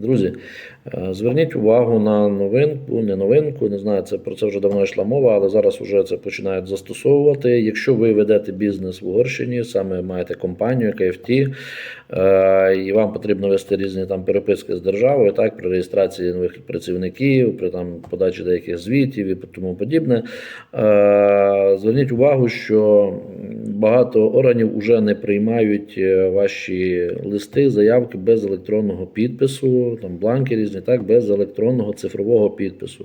Друзі, е, зверніть увагу на новинку, не новинку, не знаю, це про це вже давно йшла мова, але зараз вже це починають застосовувати. Якщо ви ведете бізнес в Угорщині, саме маєте компанію КФТ, е, і вам потрібно вести різні там переписки з державою, так, при реєстрації нових працівників, при там подачі деяких звітів і тому подібне. Е, Зверніть увагу, що багато органів вже не приймають е, ваші листи, заявки без електронного підпису, там бланки різні, так, без електронного цифрового підпису.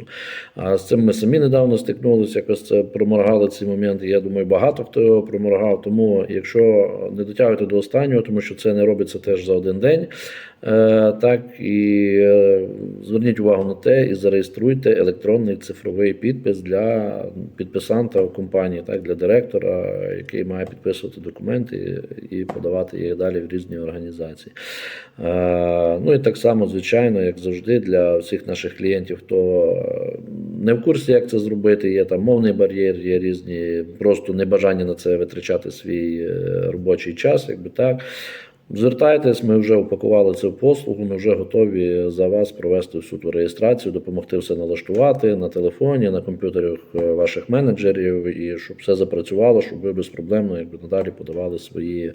А з цим ми самі недавно стикнулися, якось це проморгали ці моменти. Я думаю, багато хто його проморгав. Тому, якщо не дотягуєте до останнього, тому що це не робиться теж за один день. Е, Так і е, зверніть увагу на те і зареєструйте електронний цифровий підпис для підписанта в компанії, так для директора, який має підписувати документи і подавати їх далі в різні організації. Е, Ну і так само, звичайно, як завжди, для всіх наших клієнтів, хто не в курсі, як це зробити, є там мовний бар'єр, є різні просто небажання на це витрачати свій робочий час, якби так. Звертайтесь, ми вже упакували в послугу. Ми вже готові за вас провести всю ту реєстрацію, допомогти все налаштувати на телефоні, на комп'ютерах е, ваших менеджерів, і щоб все запрацювало, щоб ви безпроблемно якби надалі подавали свої е,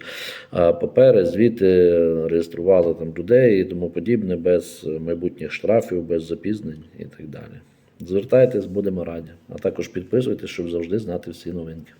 папери, звіти, реєстрували там людей і тому подібне, без майбутніх штрафів, без запізнень і так далі. Звертайтесь, будемо раді. А також підписуйтесь, щоб завжди знати всі новинки.